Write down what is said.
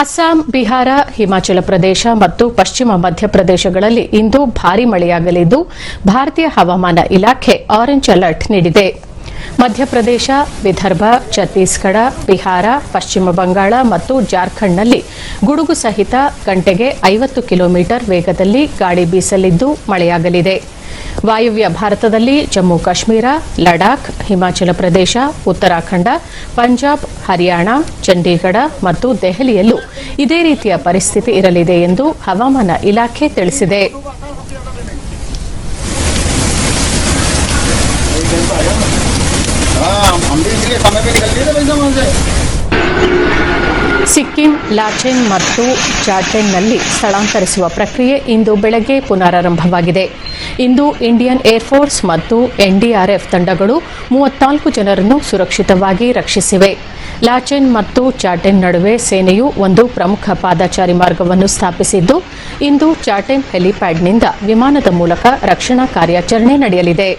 ಅಸ್ಸಾಂ, ಬಿಹಾರ, ಹಿಮಾಚಲ ಪ್ರದೇಶ ಮತ್ತು ಪಶ್ಚಿಮ ಮಧ್ಯಪ್ರದೇಶಗಳಲ್ಲಿ ಇಂದು ಭಾರೀ ಮಳೆಯಾಗಲಿದ್ದು, ಭಾರತೀಯ ಹವಾಮಾನ ಇಲಾಖೆ ಆರೆಂಜ್ ಅಲರ್ಟ್ ನೀಡಿದೆ. ಮಧ್ಯಪ್ರದೇಶ, ವಿದರ್ಭ, ಛತ್ತೀಸ್ಗಢ, ಬಿಹಾರ, ಪಶ್ಚಿಮ ಬಂಗಾಳ ಮತ್ತು ಜಾರ್ಖಂಡ್ನಲ್ಲಿ ಗುಡುಗು ಸಹಿತ ಗಂಟೆಗೆ ಐವತ್ತು ಕಿಲೋಮೀಟರ್ ವೇಗದಲ್ಲಿ ಗಾಳಿ ಬೀಸಲಿದ್ದು ಮಳೆಯಾಗಲಿದೆ. ವಾಯುವ್ಯ ಭಾರತದಲ್ಲಿ ಜಮ್ಮು ಕಾಶ್ಮೀರ ಲಡಾಖ್ ಹಿಮಾಚಲ ಪ್ರದೇಶ ಉತ್ತರಾಖಂಡ ಪಂಜಾಬ್ ಹರಿಯಾಣ ಚಂಡೀಗಢ ಮತ್ತು ದೆಹಲಿಯಲ್ಲೂ ಇದೇ ರೀತಿಯ ಪರಿಸ್ಥಿತಿ ಇರಲಿದೆ ಎಂದು ಹವಾಮಾನ ಇಲಾಖೆ ತಿಳಿಸಿದೆ हाँ हम हम भी इसलिए समय पे निकल लिए थे भाई साहब वहाँ से ಸಿಕ್ಕಿಂ ಲಾಚೆನ್ ಮತ್ತು ಜಾರ್ಖಂಡ್ನಲ್ಲಿ ಸ್ಥಳಾಂತರಿಸುವ ಪ್ರಕ್ರಿಯೆ ಇಂದು ಬೆಳಗ್ಗೆ ಪುನರಾರಂಭವಾಗಿದೆ. ಇಂದು ಇಂಡಿಯನ್ ಏರ್ಫೋರ್ಸ್ ಮತ್ತು ಎನ್ಡಿಆರ್ಎಫ್ ತಂಡಗಳು ಮೂವತ್ನಾಲ್ಕು ಜನರನ್ನು ಸುರಕ್ಷಿತವಾಗಿ ರಕ್ಷಿಸಿವೆ. ಲಾಚೆನ್ ಮತ್ತು ಚಾಟೆನ್ ನಡುವೆ ಸೇನೆಯು ಒಂದು ಪ್ರಮುಖ ಪಾದಚಾರಿ ಮಾರ್ಗವನ್ನು ಸ್ಥಾಪಿಸಿದ್ದು, ಇಂದು ಚಾಟೆನ್ ಹೆಲಿಪ್ಯಾಡ್ನಿಂದ ವಿಮಾನದ ಮೂಲಕ ರಕ್ಷಣಾ ಕಾರ್ಯಾಚರಣೆ ನಡೆಯಲಿದೆ.